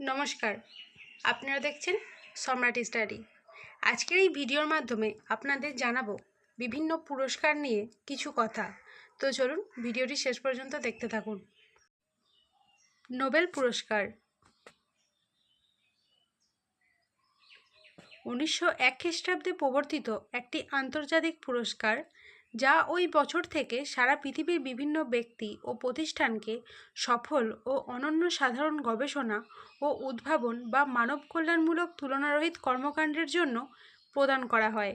নমস্কার। আপনারা দেখছেন সম্রাট স্টাডি। আজকের এই ভিডিওর মাধ্যমে আপনাদের জানাব বিভিন্ন পুরস্কার নিয়ে কিছু কথা। তো চলুন ভিডিওটি শেষ পর্যন্ত দেখতে থাকুন। নোবেল পুরস্কার। উনিশশো এক খ্রিস্টাব্দে প্রবর্তিত একটি আন্তর্জাতিক পুরস্কার যা ওই বছর থেকে সারা পৃথিবীর বিভিন্ন ব্যক্তি ও প্রতিষ্ঠানকে সফল ও অনন্য সাধারণ গবেষণা ও উদ্ভাবন বা মানব কল্যাণমূলক তুলনারহিত কর্মকাণ্ডের জন্য প্রদান করা হয়।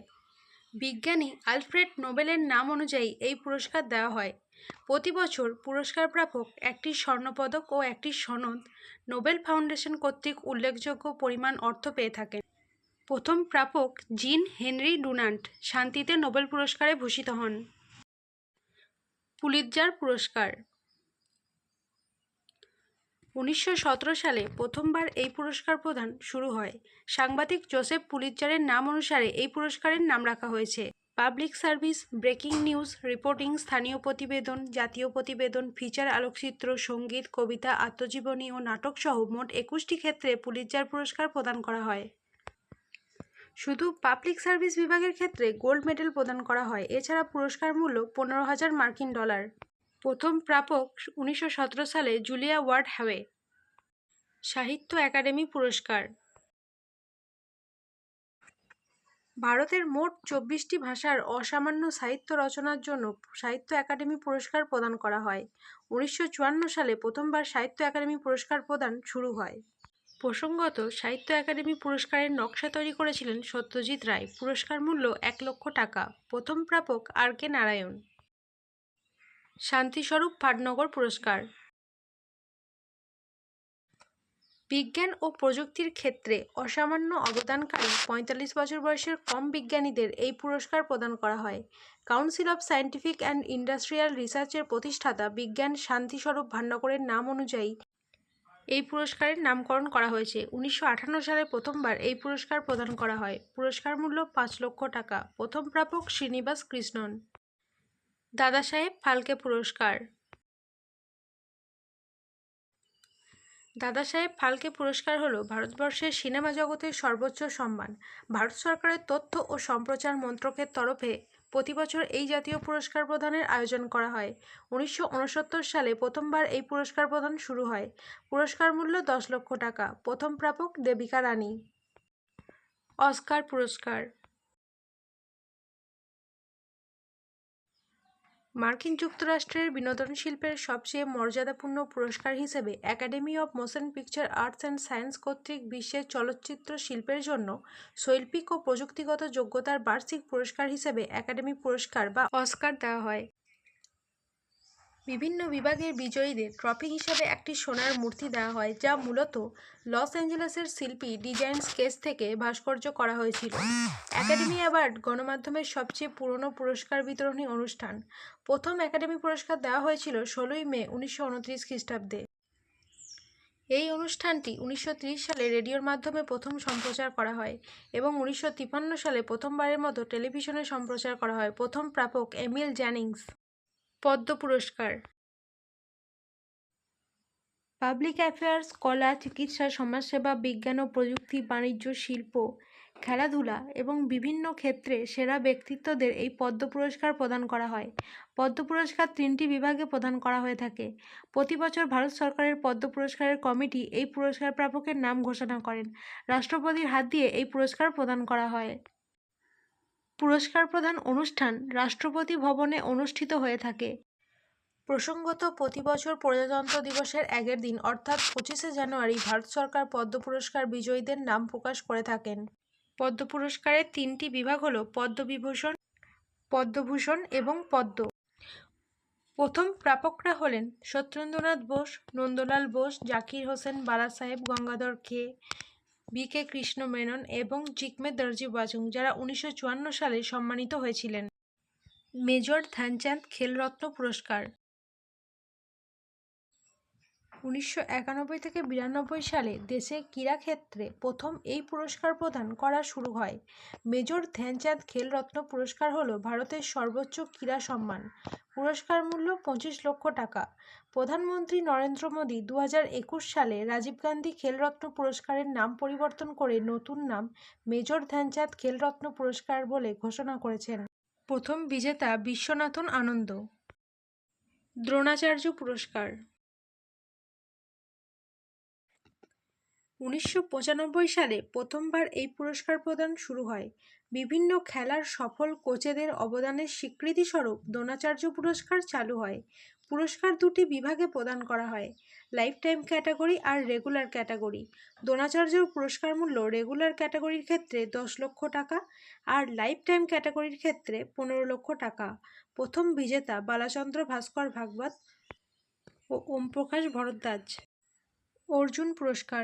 বিজ্ঞানী আলফ্রেড নোবেলের নাম অনুযায়ী এই পুরস্কার দেওয়া হয়। প্রতি বছর পুরস্কার প্রাপক একটি স্বর্ণপদক ও একটি সনদ নোবেল ফাউন্ডেশন কর্তৃক উল্লেখযোগ্য পরিমাণ অর্থ পেয়ে থাকেন। প্রথম প্রাপক জিন হেনরি ডুনান্ট শান্তিতে নোবেল পুরস্কারে ভূষিত হন। পুলিৎজার পুরস্কার। উনিশশো সতেরো সালে প্রথমবার এই পুরস্কার প্রদান শুরু হয়। সাংবাদিক জোসেফ পুলিৎজারের নাম অনুসারে এই পুরস্কারের নাম রাখা হয়েছে। Public service, breaking news, reporting, স্থানীয় প্রতিবেদন, জাতীয় প্রতিবেদন, ফিচার আলোকচিত্র, সংগীত, কবিতা, আত্মজীবনী ও নাটক সহ মোট একুশটি ক্ষেত্রে পুলিৎজার পুরস্কার প্রদান করা হয়। শুধু পাবলিক সার্ভিস বিভাগের ক্ষেত্রে গোল্ড মেডেল প্রদান করা হয়। এছাড়া পুরস্কার মূল্য পনেরো হাজার মার্কিন ডলার। প্রথম প্রাপক উনিশশো সতেরো সালে জুলিয়া ওয়ার্ড হ্যাওয়ে। সাহিত্য একাডেমি পুরস্কার। ভারতের মোট চব্বিশটি ভাষার অসামান্য সাহিত্য রচনার জন্য সাহিত্য একাডেমি পুরস্কার প্রদান করা হয়। উনিশশো চুয়ান্ন সালে প্রথমবার সাহিত্য একাডেমি পুরস্কার প্রদান শুরু হয়। প্রসঙ্গত, সাহিত্য একাডেমি পুরস্কারের নকশা তৈরি করেছিলেন সত্যজিৎ রায়। পুরস্কার মূল্য এক লক্ষ টাকা। প্রথম প্রাপক আর কে নারায়ণ। শান্তিস্বরূপ ভাটনগর পুরস্কার। বিজ্ঞান ও প্রযুক্তির ক্ষেত্রে অসামান্য অবদানকারী পঁয়তাল্লিশ বছর বয়সের কম বিজ্ঞানীদের এই পুরস্কার প্রদান করা হয়। Council of scientific and industrial রিসার্চের প্রতিষ্ঠাতা বিজ্ঞান শান্তিস্বরূপ ভান্ডাকরের নাম অনুযায়ী এই পুরস্কারের নামকরণ করা হয়েছে। উনিশশো আটান্ন সালে প্রথমবার এই পুরস্কার প্রদান করা হয়। পুরস্কার মূল্য পাঁচ লক্ষ টাকা। প্রথম প্রাপক শ্রীনিবাস কৃষ্ণন। দাদা সাহেব ফালকে পুরস্কার। দাদা সাহেব ফালকে পুরস্কার হল ভারতবর্ষের সিনেমা জগতের সর্বোচ্চ সম্মান। ভারত সরকারের তথ্য ও সম্প্রচার মন্ত্রকের তরফে প্রতি বছর এই জাতীয় পুরস্কার প্রদানের আয়োজন করা হয়। উনিশশো উনসত্তর সালে প্রথমবার এই পুরস্কার প্রদান শুরু হয়। পুরস্কার মূল্য দশ লক্ষ টাকা। প্রথম প্রাপক দেবিকা রানী অস্কার পুরস্কার। মার্কিন যুক্তরাষ্ট্রের বিনোদন শিল্পের সবচেয়ে মর্যাদাপূর্ণ পুরস্কার হিসেবে academy of motion picture arts and science কর্তৃক বিশ্বের চলচ্চিত্র শিল্পের জন্য শৈল্পিক ও প্রযুক্তিগত যোগ্যতার বার্ষিক পুরস্কার হিসেবে একাডেমি পুরস্কার বা অস্কার দেওয়া হয়। বিভিন্ন বিভাগের বিজয়ীদের ট্রফি হিসাবে একটি সোনার মূর্তি দেওয়া হয়, যা মূলত লস অ্যাঞ্জেলেসের শিল্পী ডিজাইন স্কেচ থেকে ভাস্কর্য করা হয়েছিল। একাডেমি অ্যাওয়ার্ড গণমাধ্যমের সবচেয়ে পুরনো পুরস্কার বিতরণী অনুষ্ঠান। প্রথম একাডেমি পুরস্কার দেওয়া হয়েছিল ষোলোই মে উনিশশো উনত্রিশ খ্রিস্টাব্দে। এই অনুষ্ঠানটি উনিশশো ত্রিশ সালে রেডিওর মাধ্যমে প্রথম সম্প্রচার করা হয় এবং উনিশশো সালে প্রথমবারের মতো টেলিভিশনে সম্প্রচার করা হয়। প্রথম প্রাপক এমিল জ্যানিংস। পদ্ম পুরস্কার। পাবলিক অ্যাফেয়ার্স, কলা, চিকিৎসা, সমাজসেবা, বিজ্ঞান ও প্রযুক্তি, বাণিজ্য, শিল্প, খেলাধুলা এবং বিভিন্ন ক্ষেত্রে সেরা ব্যক্তিত্বদের এই পদ্ম পুরস্কার প্রদান করা হয়। পদ্ম পুরস্কার তিনটি বিভাগে প্রদান করা হয়ে থাকে। প্রতি বছর ভারত সরকারের পদ্ম পুরস্কারের কমিটি এই পুরস্কার প্রাপকের নাম ঘোষণা করেন। রাষ্ট্রপতির হাত দিয়ে এই পুরস্কার প্রদান করা হয়। পুরস্কার প্রদান অনুষ্ঠান রাষ্ট্রপতি ভবনে অনুষ্ঠিত হয়ে থাকে। প্রসঙ্গত প্রতি বছর প্রজাতন্ত্র দিবসের আগের দিন, অর্থাৎ পঁচিশে জানুয়ারি, ভারত সরকার পদ্ম পুরস্কার বিজয়ীদের নাম প্রকাশ করে থাকেন। পদ্ম পুরস্কারের তিনটি বিভাগ হল পদ্মবিভূষণ, পদ্মভূষণ এবং পদ্ম। প্রথম প্রাপকরা হলেন সত্যেন্দ্রনাথ বোস, নন্দলাল বোস, জাকির হোসেন বালাসাহেব গঙ্গাধর কে বি কে কৃষ্ণ মেনন এবং জিকমে দর্জি বাজুং, যারা উনিশশো সালে সম্মানিত হয়েছিলেন। মেজর ধ্যানচাঁদ খেলরত্ন পুরস্কার। উনিশশো একানব্বই থেকে বিরানব্বই সালে দেশে ক্রীড়াক্ষেত্রে প্রথম এই পুরস্কার প্রদান করা শুরু হয়। মেজর ধ্যানচাঁদ খেলরত্ন পুরস্কার হল ভারতের সর্বোচ্চ ক্রীড়া সম্মান। পুরস্কার মূল্য পঁচিশ লক্ষ টাকা। প্রধানমন্ত্রী নরেন্দ্র মোদী দু হাজার একুশ সালে রাজীব গান্ধী খেলরত্ন পুরস্কারের নাম পরিবর্তন করে নতুন নাম মেজর ধ্যানচাঁদ খেলরত্ন পুরস্কার বলে ঘোষণা করেছেন। প্রথম বিজেতা বিশ্বনাথন আনন্দ। দ্রোণাচার্য পুরস্কার। উনিশশো পঁচানব্বই সালে প্রথমবার এই পুরস্কার প্রদান শুরু হয়। বিভিন্ন খেলার সফল কোচেদের অবদানের স্বীকৃতিস্বরূপ দ্রোণাচার্য পুরস্কার চালু হয়। পুরস্কার দুটি বিভাগে প্রদান করা হয় লাইফ টাইম ক্যাটাগরি আর রেগুলার ক্যাটাগরি দ্রোণাচার্য পুরস্কার মূল্য রেগুলার ক্যাটাগরির ক্ষেত্রে দশ লক্ষ টাকা আর লাইফ টাইম ক্যাটাগরির ক্ষেত্রে পনেরো লক্ষ টাকা। প্রথম বিজেতা বালাচন্দ্র ভাস্কর ভাগবত ও ওমপ্রকাশ ভরদ্বাজ। অর্জুন পুরস্কার।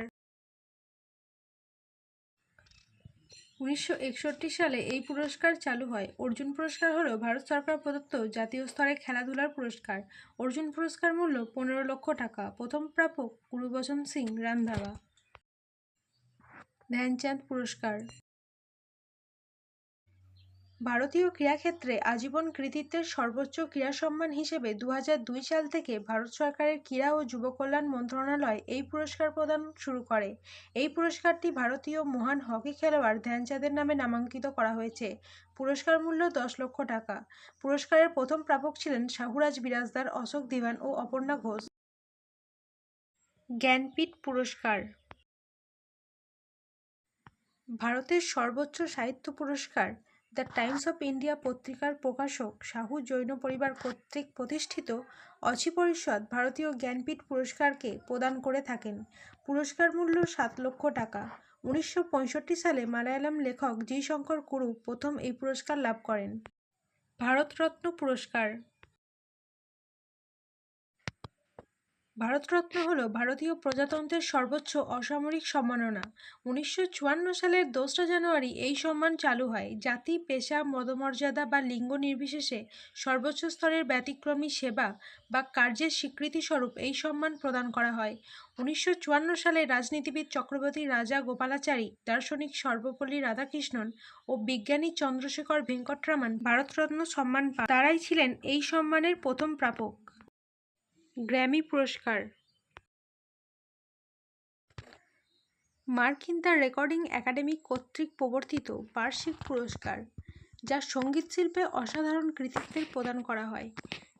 উনিশশো একষট্টি সালে এই পুরস্কার চালু হয়। অর্জুন পুরস্কার হল ভারত সরকার প্রদত্ত জাতীয় স্তরে খেলাধুলার পুরস্কার। অর্জুন পুরস্কার মূল্য পনেরো লক্ষ টাকা। প্রথম প্রাপক গুরুবচন সিং রান্ধাবা ধ্যানচাঁদ পুরস্কার। ভারতীয় ক্রীড়াক্ষেত্রে আজীবন কৃতিত্বের সর্বোচ্চ ক্রীড়া সম্মান হিসেবে দু দুই সাল থেকে ভারত সরকারের ক্রীড়া ও যুব কল্যাণ মন্ত্রণালয় এই পুরস্কার প্রদান শুরু করে। এই পুরস্কারটি ভারতীয় মহান হকি খেলোয়াড় ধ্যানচাঁদের নামে নামাঙ্কিত করা হয়েছে। পুরস্কার মূল্য দশ লক্ষ টাকা। পুরস্কারের প্রথম প্রাপক ছিলেন শাহুরাজ বিরাজদার অশোক দিওয়ান ও অপর্ণা ঘোষ। জ্ঞানপীঠ পুরস্কার। ভারতের সর্বোচ্চ সাহিত্য পুরস্কার। দ্য টাইমস অফ ইন্ডিয়া পত্রিকার প্রকাশক শাহু জৈন পরিবার কর্তৃক প্রতিষ্ঠিত অচি পরিষদ ভারতীয় জ্ঞানপীঠ পুরস্কারকে প্রদান করে থাকেন। পুরস্কার মূল্য সাত লক্ষ টাকা। উনিশশো পঁয়ষট্টি সালে মালায়ালাম লেখক জি শঙ্কর কুরু প্রথম এই পুরস্কার লাভ করেন। ভারতরত্ন পুরস্কার ভারতরত্ন হল ভারতীয় প্রজাতন্ত্রের সর্বোচ্চ অসামরিক সম্মাননা। উনিশশো চুয়ান্ন সালের দোসরা জানুয়ারি এই সম্মান চালু হয়। জাতি, পেশা, মদমর্যাদা বা লিঙ্গ নির্বিশেষে সর্বোচ্চ স্তরের ব্যতিক্রমী সেবা বা কার্যের স্বীকৃতিস্বরূপ এই সম্মান প্রদান করা হয়। উনিশশো চুয়ান্ন সালে রাজনীতিবিদ চক্রবর্তী রাজা গোপালাচারী, দার্শনিক সর্বপল্লী রাধাকৃষ্ণন ও বিজ্ঞানী চন্দ্রশেখর ভেঙ্কটরামান ভারতরত্ন সম্মান পান। তারাই ছিলেন এই সম্মানের প্রথম প্রাপক। গ্র্যামি পুরস্কার। মার্কিন দ্য রেকর্ডিং একাডেমি কর্তৃক প্রবর্তিত বার্ষিক পুরস্কার, যা সংগীত শিল্পে অসাধারণ কৃতিত্বের প্রদান করা হয়।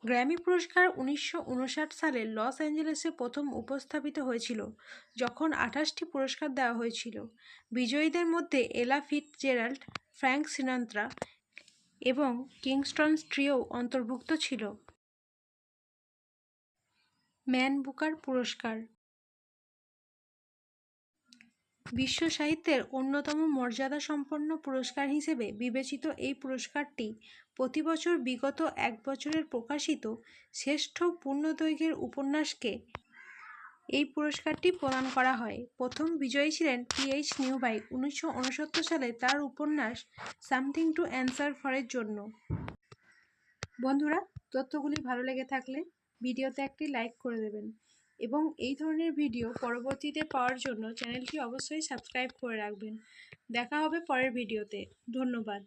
গ্র্যামি পুরস্কার উনিশশো উনষাট সালে লস অ্যাঞ্জেলেসে প্রথম উপস্থাপিত হয়েছিল, যখন আঠাশটি পুরস্কার দেওয়া হয়েছিল। বিজয়ীদের মধ্যে এলা ফিট জেরাল্ড ফ্র্যাঙ্ক সিনান্ত্রা এবং কিংস্টন স্ট্রিও অন্তর্ভুক্ত ছিল। ম্যান বুকার পুরস্কার। বিশ্ব সাহিত্যের অন্যতম মর্যাদাসম্পন্ন পুরস্কার হিসেবে বিবেচিত এই পুরস্কারটি প্রতি বছর বিগত এক বছরের প্রকাশিত শ্রেষ্ঠ পূর্ণদৈর্ঘ্যের উপন্যাসকে এই পুরস্কারটি প্রদান করা হয়। প্রথম বিজয়ী ছিলেন পিএইচ নিউবাই উনিশশো উনসত্তর সালে তার উপন্যাস সামথিং টু অ্যান্সার ফরের জন্য। বন্ধুরা, তথ্যগুলি ভালো লেগে থাকলে ভিডিওতে একটি লাইক করে দেবেন। এবং এই ধরনের ভিডিও পরবর্তীতে পাওয়ার জন্য চ্যানেলটি অবশ্যই সাবস্ক্রাইব করে রাখবেন। দেখা হবে পরের ভিডিওতে। ধন্যবাদ।